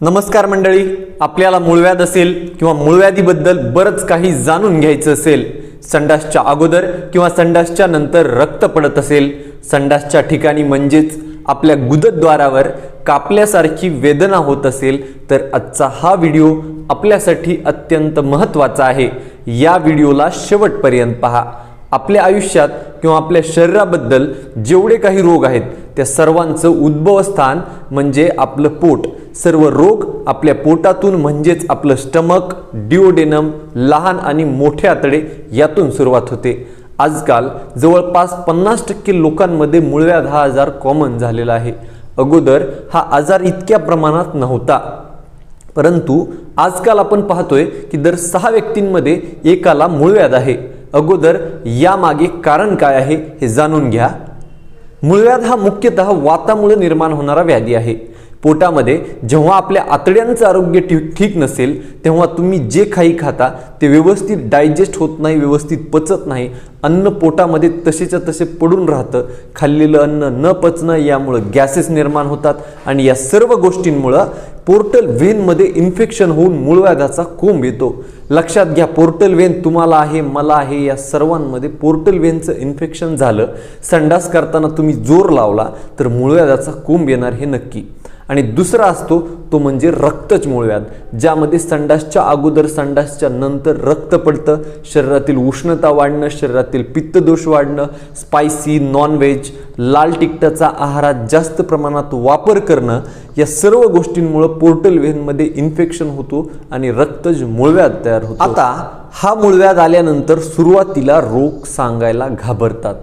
नमस्कार मंडळी आपल्याला मूळव्याध असेल किंवा मूळव्याधीबद्दल बरंच काही जाणून घ्यायचं असेल संडासच्या अगोदर किंवा संडासच्या नंतर रक्त पडत असेल संडासच्या ठिकाणी म्हणजेच आपल्या गुदद्वारावर कापल्यासारखी वेदना होत असेल तर आजचा हा व्हिडिओ आपल्यासाठी अत्यंत महत्त्वाचा आहे. या व्हिडिओला शेवटपर्यंत पहा. आपल्या आयुष्यात किंवा आपल्या शरीराबद्दल जेवढे काही रोग आहेत त्या सर्वांचं उद्भवस्थान म्हणजे आपलं पोट. सर्व रोग आपल्या पोटातून म्हणजेच आपलं स्टमक डिओडेनम लहान आणि मोठे आतडे यातून सुरुवात होते. आजकाल जवळपास पन्नास टक्के लोकांमध्ये मूळव्याध हा आजार कॉमन झालेला आहे. अगोदर हा आजार इतक्या प्रमाणात नव्हता. परंतु आजकाल आपण पाहतोय की दर सहा व्यक्तींमध्ये एकाला मूळव्याध आहे. अगोदर यामागे कारण काय आहे हे जाणून घ्या. मूळव्याध हा मुख्यतः वातामुळे निर्माण होणारा व्याधी आहे. पोटामध्ये जेव्हा आपल्या आतड्यांचं आरोग्य ठीक ठीक नसेल तेव्हा तुम्ही जे काही खाता ते व्यवस्थित डायजेस्ट होत नाही व्यवस्थित पचत नाही. अन्न पोटामध्ये तसेच्या तसे पडून राहतं. खाल्लेलं अन्न न पचणं यामुळं गॅसेस निर्माण होतात आणि या सर्व गोष्टींमुळं पोर्टल व्हेनमध्ये इन्फेक्शन होऊन मूळव्याधाचा कोंब येतो. लक्षात घ्या पोर्टल व्हेन तुम्हाला आहे मला आहे या सर्वांमध्ये पोर्टल व्हेनचं इन्फेक्शन झालं संडास करताना तुम्ही जोर लावला तर मूळव्याधाचा कोंब येणार हे नक्की. आणि दुसरा असतो तो म्हणजे रक्तच मूळव्याध ज्यामध्ये संडासच्या अगोदर संडासच्या नंतर रक्त पडतं शरीरातील उष्णता वाढणं शरीरातील पित्तदोष वाढणं स्पायसी नॉनव्हेज लाल तिखटाचा आहारात जास्त प्रमाणात वापर करणं या सर्व गोष्टींमुळं पोर्टल व्हेनमध्ये इन्फेक्शन होतो आणि रक्तज मूळव्याध तयार होतो. आता हा मूळव्याध आल्यानंतर सुरुवातीला रोग सांगायला घाबरतात.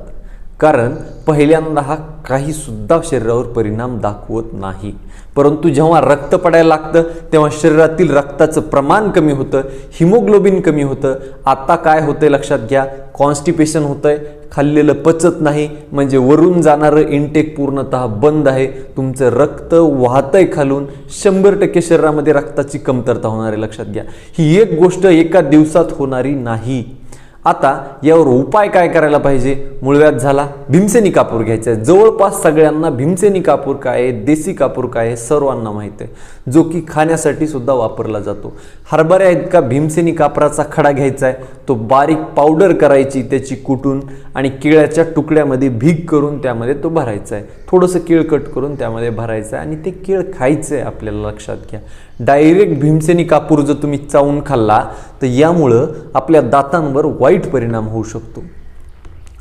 कारण पहिल्यांदा हा काहीसुद्धा शरीरावर परिणाम दाखवत नाही. परंतु जेव्हा रक्त पडायला लागतं तेव्हा शरीरातील रक्ताचं प्रमाण कमी होतं हिमोग्लोबिन कमी होतं. आता काय होतंय लक्षात घ्या कॉन्स्टिपेशन होतंय. खाल्लेलं पचत नाही म्हणजे वरून जाणारं इनटेक पूर्णतः बंद आहे. तुमचं रक्त वाहतंय खालून. शंभर टक्के शरीरामध्ये रक्ताची कमतरता होणार आहे लक्षात घ्या. ही एक गोष्ट एका दिवसात होणारी नाही. आता यावर उपाय काय करायला पाहिजे? मूळव्याध झाला. भीमसेनी कापूर घ्यायचा आहे. जवळपास सगळ्यांना भीमसेनी कापूर काय आहे? देसी कापूर काय आहे? सर्वांना माहीत आहे. जो की खाण्यासाठी सुद्धा वापरला जातो. हरभऱ्या इतका भीमसेनी कापराचा खडा घ्यायचा आहे. तो बारीक पावडर करायची त्याची कुटून आणि केळ्याच्या तुकड्यामध्ये भीक करून त्यामध्ये तो भरायचा आहे. थोडंसं केळ कट करून त्यामध्ये भरायचं आहे आणि ते केळ खायचं आहे आपल्याला लक्षात घ्या. डायरेक्ट भीमसेनी कापूर जर तुम्ही चावून खाल्ला तर यामुळं आपल्या दातांवर वाईट परिणाम होऊ शकतो.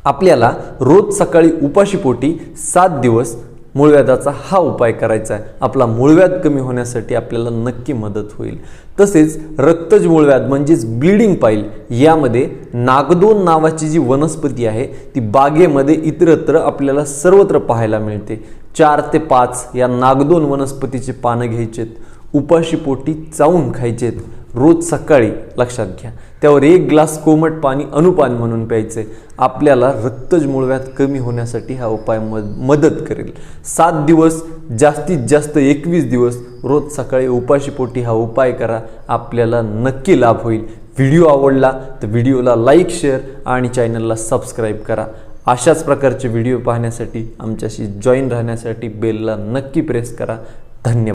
आपल्याला रोज सकाळी उपाशीपोटी सात दिवस मूळव्याधाचा हा उपाय करायचा आहे. आपला मूळव्याध कमी होण्यासाठी आपल्याला नक्की मदत होईल. तसेच रक्तज मूळव्याध म्हणजेच ब्लिडिंग पाईल यामध्ये नागदोन नावाची जी वनस्पती आहे ती बागेमध्ये इतरत्र आपल्याला सर्वत्र पाहायला मिळते. चार ते पाच या नागदोन वनस्पतीचे पानं घ्यायचेत. उपाशीपोटी चावून खायचेत. रोज सकाळी लक्षात घ्या. त्यावर एक ग्लास कोमट पाणी अनुपान म्हणून प्यायचे. आपल्याला रक्तज मुळव्यात कमी होण्यासाठी हा उपाय मद मदत करेल. सात दिवस जास्तीत जास्त एकवीस दिवस रोज सकाळी उपाशीपोटी हा उपाय करा. आपल्याला नक्की लाभ होईल. व्हिडिओ आवडला तर व्हिडिओला लाईक शेअर आणि चॅनलला सबस्क्राईब करा. अशाच प्रकारचे व्हिडिओ पाहण्यासाठी आमच्याशी जॉईन राहण्यासाठी बेलला नक्की प्रेस करा. धन्यवाद.